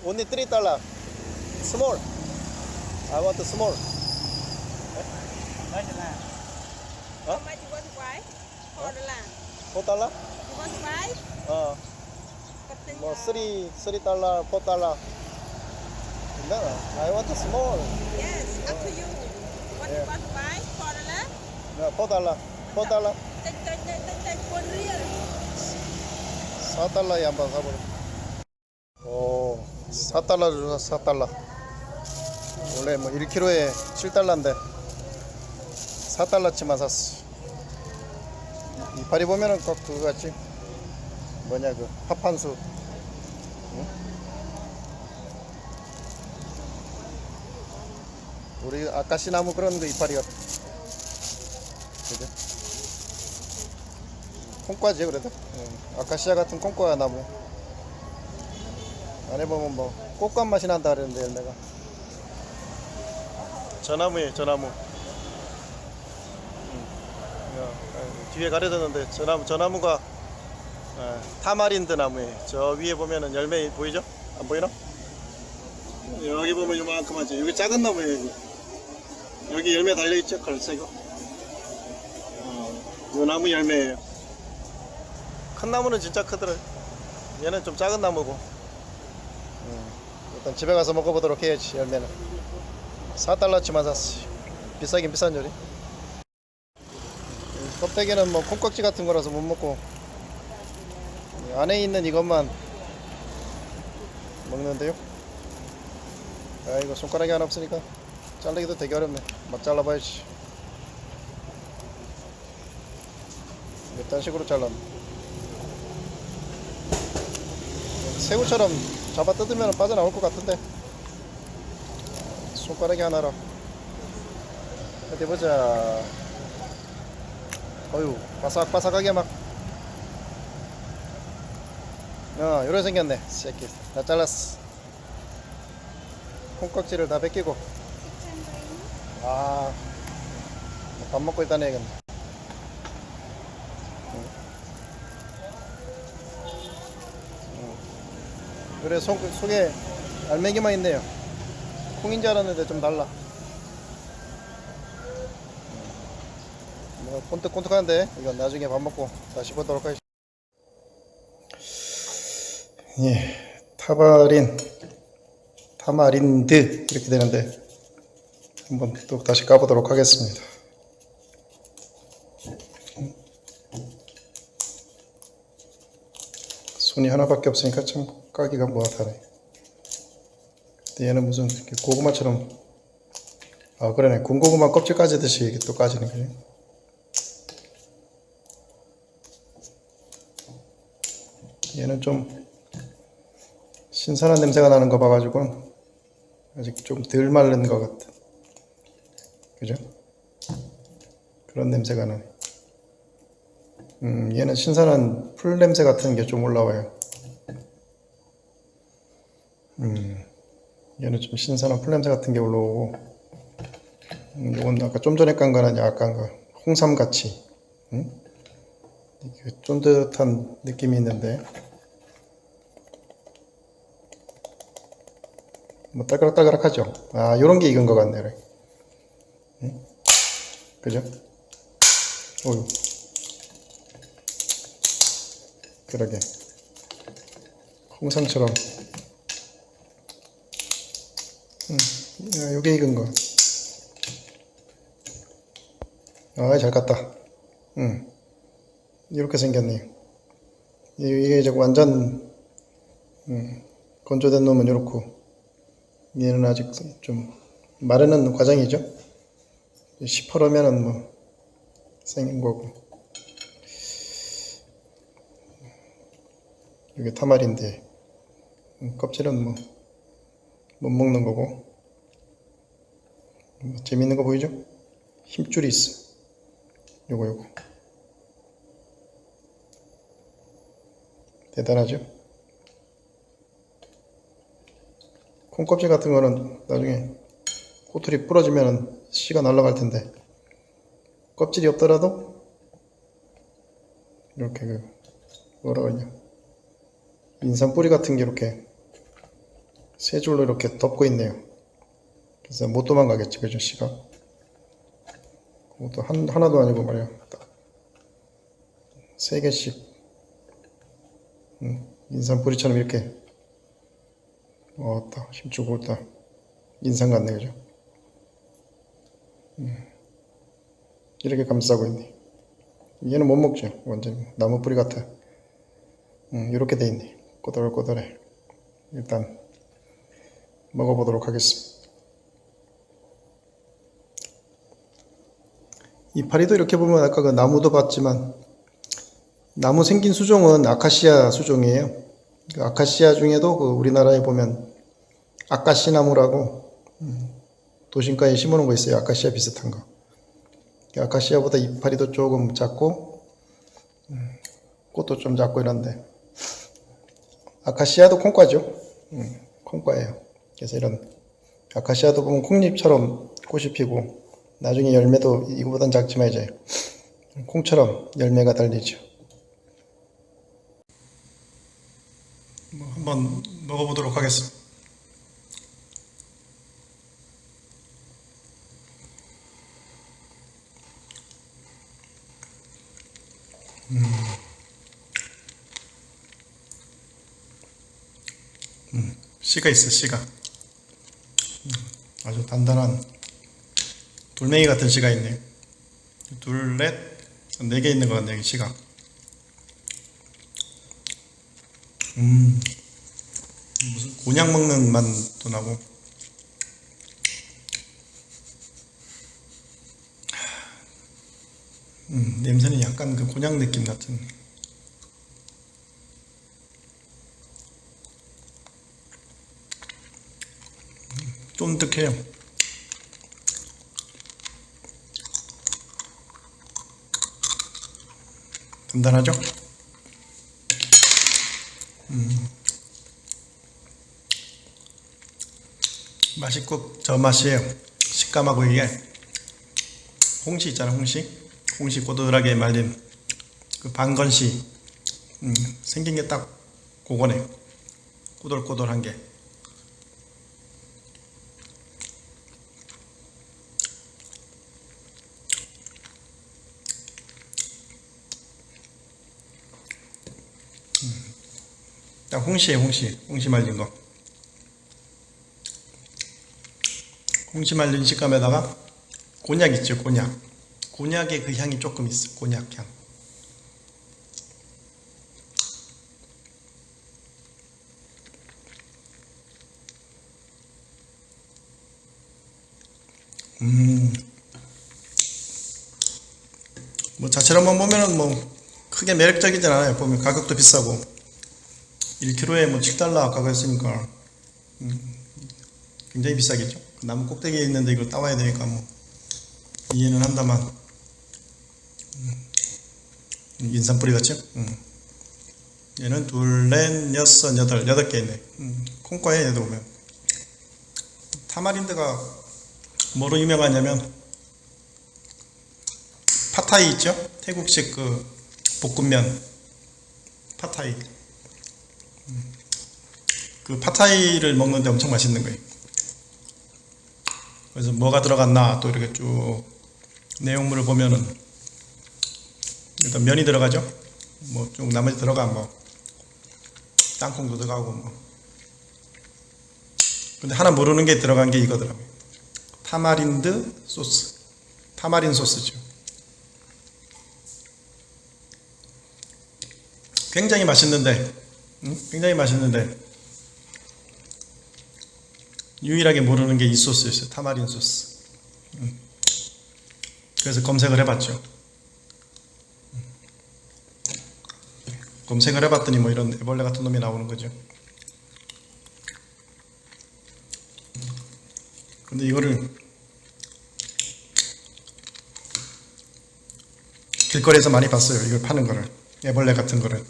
Only three tala. Small. I want a small. Huh? How much you want to buy? for huh? the land? Four tala? You want to buy? Uh. More uh, three, three tala, four tala. No, I want a small. Yes, up to you. What yeah. you want to buy? Four tala? No, four tala. Four tala. Satala yang berapa? Oh. 4달러 주사 4달러. 원래 뭐 1kg에 7달러인데 4달러치만 샀어. 이파리 보면은 꼭 그거 같지? 뭐냐 그 파판수. 응? 우리 아까 시 나무 그런 거 이파리 같. 그죠? 콩과지 그래도 응. 아카시아 같은 콩과 나무 안에 보면 뭐 꽃감 맛이 난다 그러는데 열매가 저나무에 저나무 응. 야, 아, 뒤에 가려졌는데 저나무 저나무가 아, 타마린드 나무에 저 위에 보면은 열매 보이죠? 안 보이나? 여기 보면 요만큼 하죠 여기 작은 나무예요 여기, 여기 열매 달려 있죠? 갈색이고 어, 요 나무 열매예요 큰 나무는 진짜 크더라. 얘는 좀 작은 나무고. 음, 일단 집에 가서 먹어보도록 해야지 열매는. 4달러치만 샀어. 비싸긴 비싼 요리. 이 껍데기는 뭐 콩깍지 같은 거라서 못 먹고 이 안에 있는 이것만 먹는데요. 아 이거 손가락이 하나 없으니까 자르기도 되게 어렵네. 막 잘라봐야지. 이딴 식으로 잘랐네. 새우처럼 잡아 뜯으면 빠져나올 것 같은데. 손가락이 하나라. 어디 보자. 어유 바삭바삭하게 막. 어, 요래 생겼네 새끼. 다 잘랐어. 콩깍지를 다 벗기고. 아밥 먹고 일단 해야겠네 그래 속, 속에 알맹이만 있네요. 콩인 줄 알았는데 좀 달라. 뭐 꼰득꼰득한데 이건 나중에 밥 먹고 다시 보도록 하겠습니다. 예 타바린 타마린드 이렇게 되는데 한번 또 다시 까보도록 하겠습니다 손이 하나밖에 없으니까 참 까기가 뭐하다네. 얘는 무슨 고구마처럼 아 그러네 군고구마 껍질 까지듯이 이게 또 까지는 거네. 얘는 좀 신선한 냄새가 나는 거 봐가지고 아직 좀덜 마른 것 같아. 그죠? 그런 냄새가 나네. 음, 얘는 신선한 풀 냄새 같은 게 좀 올라와요. 음, 얘는 좀 신선한 풀 냄새 같은 게 올라오고, 음, 이건 아까 좀 전에 깐 거는 약간 그 홍삼 같이, 음? 쫀득한 느낌이 있는데, 뭐 딸그락딸그락하죠. 아, 요런 게 익은 것 같네. 음? 그죠? 어유. 그러게 홍삼처럼 음, 야, 요게 익은 거. 아, 잘 깠다. 음, 이렇게 생겼네요. 이- 이게 이제 완전 음, 건조된 놈은 이렇고 얘는 아직 좀 마르는 과정이죠. 시퍼러면은 뭐 생긴 거고. 이게 타말인데 음, 껍질은 뭐 못 먹는 거고 뭐 재밌는 거 보이죠? 힘줄이 있어 요거 요거 대단하죠? 콩껍질 같은 거는 나중에 꼬투리 부러지면 씨가 날아갈 텐데 껍질이 없더라도 이렇게 그 뭐라 그러냐 인삼 뿌리 같은 게 이렇게 세 줄로 이렇게 덮고 있네요. 그래서 못 도망가겠지, 그죠, 씨가? 그것도 한, 하나도 아니고 말이야. 딱세 개씩. 음, 인삼 뿌리처럼 이렇게. 어, 딱 힘주고 딱 인삼 같네, 그죠? 음, 이렇게 감싸고 있네. 얘는 못 먹죠, 완전 나무 뿌리 같아. 음, 이렇게 돼 있네. 꼬들꼬들해. 일단 먹어보도록 하겠습니다. 이 파리도 이렇게 보면 아까 그 나무도 봤지만 나무 생긴 수종은 아카시아 수종이에요. 그 아카시아 중에도 그 우리나라에 보면 아카시 나무라고 음, 도심가에 심어놓은 거 있어요. 아카시아 비슷한 거. 그 아카시아보다 이파리도 조금 작고 음, 꽃도 좀 작고 이런데 아카시아도 콩과죠. 음, 콩과예요. 그래서 이런 아카시아도 보면 콩잎처럼 꽃이 피고 나중에 열매도 이거보단 작지만 이제 콩처럼 열매가 달리죠. 뭐 한번 먹어보도록 하겠습니다. 씨가 있어, 씨가. 음, 아주 단단한 돌멩이 같은 씨가 있네요. 둘, 넷, 네 개 있는 것 같네요, 씨가. 음, 무슨 곤약 먹는 맛도 나고. 음, 냄새는 약간 그 곤약 느낌 같은. 쫀득해요. 단단하죠? 음. 맛있고 저 맛이에요. 식감하고 이게 홍시 있잖아 홍시 홍시 고들하게 말린 그 방건시 음, 생긴 게딱 그거네 꼬들꼬들한 게 딱 홍시에 홍시. 홍시 말린 거. 홍시 말린 식감에다가 곤약 있죠 곤약. 곤약의 그 향이 조금 있어 곤약 향. 음. 뭐 자체로만 보면은 뭐 크게 매력적이진 않아요. 보면 가격도 비싸고 1kg에 뭐 7달러 아까 그랬으니까 음, 굉장히 비싸겠죠. 그 나무 꼭대기에 있는데 이걸 따와야 되니까 뭐 이해는 한다만 음, 인삼뿌리 같죠? 음. 얘는 둘, 넷, 여섯, 여덟, 여덟 개 있네. 음, 콩과에 얘도 보면 타마린드가 뭐로 유명하냐면 파타이 있죠? 태국식 그 볶음면 파타이 그 파타이를 먹는데 엄청 맛있는 거예요. 그래서 뭐가 들어갔나 또 이렇게 쭉 내용물을 보면은 일단 면이 들어가죠. 뭐 쭉 나머지 들어가 뭐 땅콩도 들어가고 뭐. 근데 하나 모르는 게 들어간 게 이거더라고요. 타마린드 소스. 타마린 소스죠. 굉장히 맛있는데, 응? 굉장히 맛있는데 유일하게 모르는 게 이 소스였어요. 타마린 소스. 음. 그래서 검색을 해봤죠. 음. 검색을 해봤더니 뭐 이런 애벌레 같은 놈이 나오는 거죠. 근데 이거를 길거리에서 많이 봤어요. 이걸 파는 거를. 애벌레 같은 거를.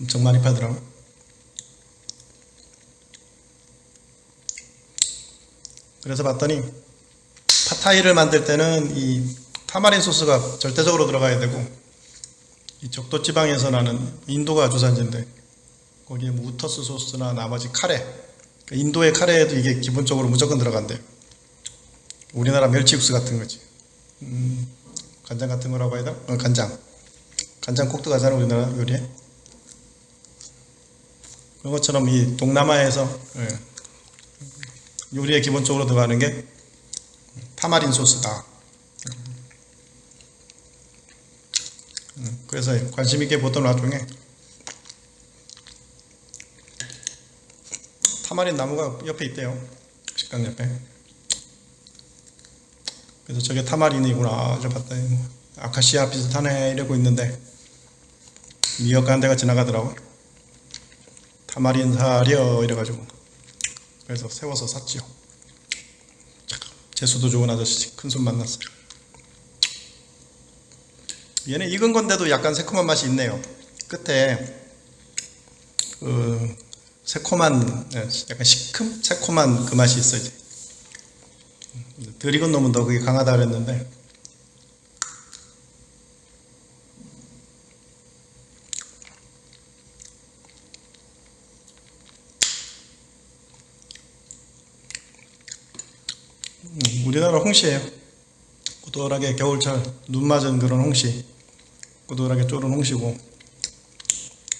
엄청 많이 파더라고. 그래서 봤더니 팟타이를 만들 때는 이 타마린 소스가 절대적으로 들어가야 되고 이 적도 지방에서 나는 인도가 주산지인데 거기에 뭐 우터스 소스나 나머지 카레. 그 인도의 카레에도 이게 기본적으로 무조건 들어간대요. 우리나라 멸치육수 같은 거지. 음, 간장 같은 거라고 해야 되나? 어, 간장. 간장 꼭 들어가잖아 우리나라 요리에. 그런 것처럼 이 동남아에서 예, 요리에 기본적으로 들어가는 게 타마린 소스다. 음, 그래서 관심 있게 보던 와중에 타마린 나무가 옆에 있대요. 식당 옆에. 그래서 저게 타마린이구나. 저 봤더니 뭐 아카시아 비슷하네 이러고 있는데 미역가 한 대가 지나가더라고. 타마린 사려 이래가지고 그래서 세워서 샀지요. 참, 재수도 좋은 아저씨 큰손 만났어요. 얘는 익은 건데도 약간 새콤한 맛이 있네요. 끝에 그 새콤한 예, 약간 시큼 새콤한 그 맛이 있어요. 덜 익은 놈은 더 그게 강하다 그랬는데 우리나라 홍시예요. 꾸덕하게 겨울철 눈 맞은 그런 홍시, 꾸덕하게 쪼른 홍시고.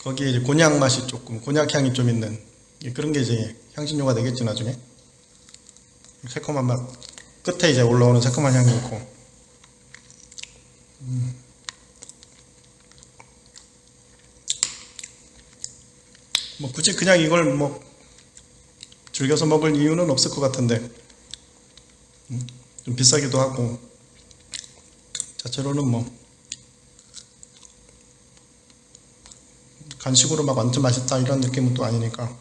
거기에 이제 곤약 맛이 조금 곤약 향이 좀 있는 예, 그런 게 이제 향신료가 되겠지 나중에. 새콤한 맛. 끝에 이제 올라오는 새콤한 향이 있고. 음. 뭐 굳이 그냥 이걸 뭐 즐겨서 먹을 이유는 없을 것 같은데. 음, 좀 비싸기도 하고 자체로는 뭐 간식으로 막 완전 맛있다 이런 느낌은 또 아니니까.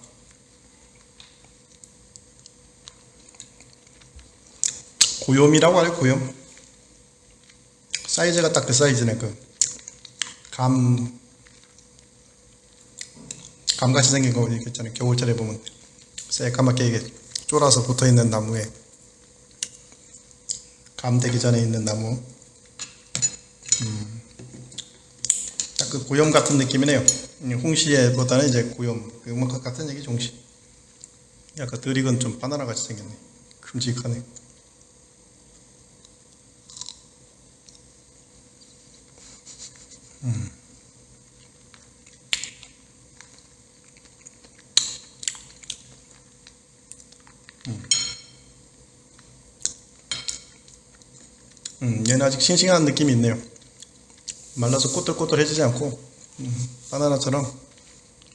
고염이라고 할요 고염. 사이즈가 딱 그 사이즈네 그감 감같이 생긴 거 이렇게 있잖아요. 겨울철에 보면 새까맣게 이게 쫄아서 붙어있는 나무에 감 되기 전에 있는 나무 딱그 고염 같은 느낌이네요. 음, 홍시에보다는 이제 고염, 그 음악 같은 얘기죠, 홍시. 약간 덜 익은 좀 바나나 같이 생겼네. 큼직하네. 음, 얘는 아직 싱싱한 느낌이 있네요. 말라서 꼬들꼬들해지지 않고 음, 바나나처럼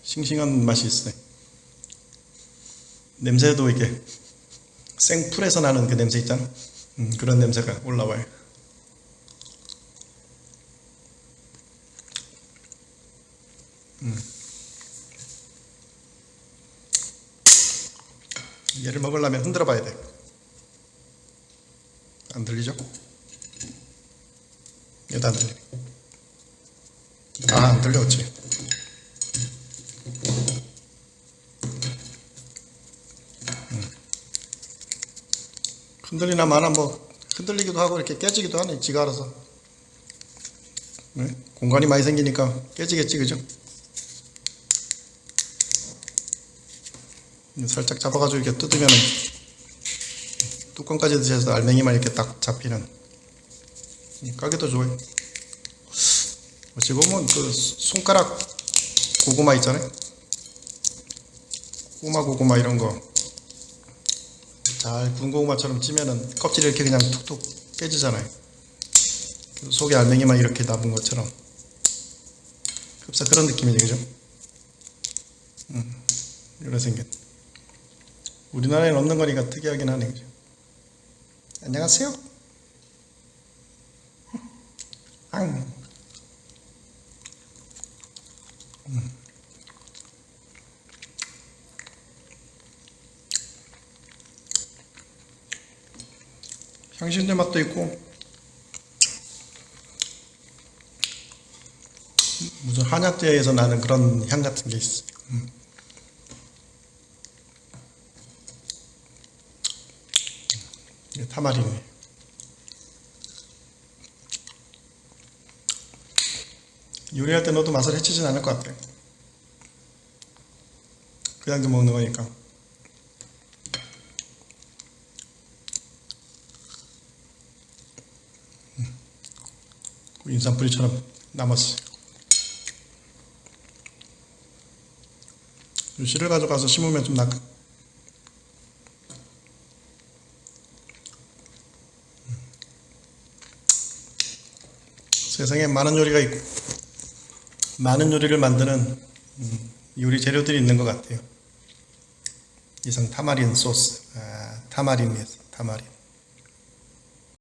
싱싱한 맛이 있어요. 냄새도 이게 생풀에서 나는 그 냄새 있잖아. 음, 그런 냄새가 올라와요. 음. 얘를 먹으려면 흔들어 봐야 돼. 안 들리죠? 안 들려. 아, 안 들렸지. 음. 흔들리나 마나 뭐 흔들리기도 하고 이렇게 깨지기도 하네 지가 알아서 네? 공간이 많이 생기니까 깨지겠지 그죠? 살짝 잡아가지고 이렇게 뜯으면은 뚜껑까지 드셔서 알맹이만 이렇게 딱 잡히는 가게도 좋아요. 보면 그 손가락 고구마 있잖아요. 꼬마 고구마 이런 거잘 구운 고구마처럼 찌면은 껍질이 이렇게 그냥 툭툭 깨지잖아요. 그 속에 알맹이만 이렇게 남은 것처럼 흡사 그런 느낌이죠, 그죠? 음, 이런 생긴. 우리나라에는 없는 거니까 특이하긴 하네, 그죠? 안녕하세요. 앙. 향신료 맛도 있고 무슨 한약재에서 나는 그런 향 같은 게 있어. 음. 타마린이. 요리할 때 너도 맛을 해치진 않을 것 같아. 그냥도 먹는 거니까. 음. 인삼뿌리처럼 남았어요. 이 씨를 가져가서 심으면 좀 낫. 세상에 많은 요리가 있고 많은 요리를 만드는 음, 요리 재료들이 있는 것 같아요. 이상 타마린 소스, 아, 타마린이에요. 타마린.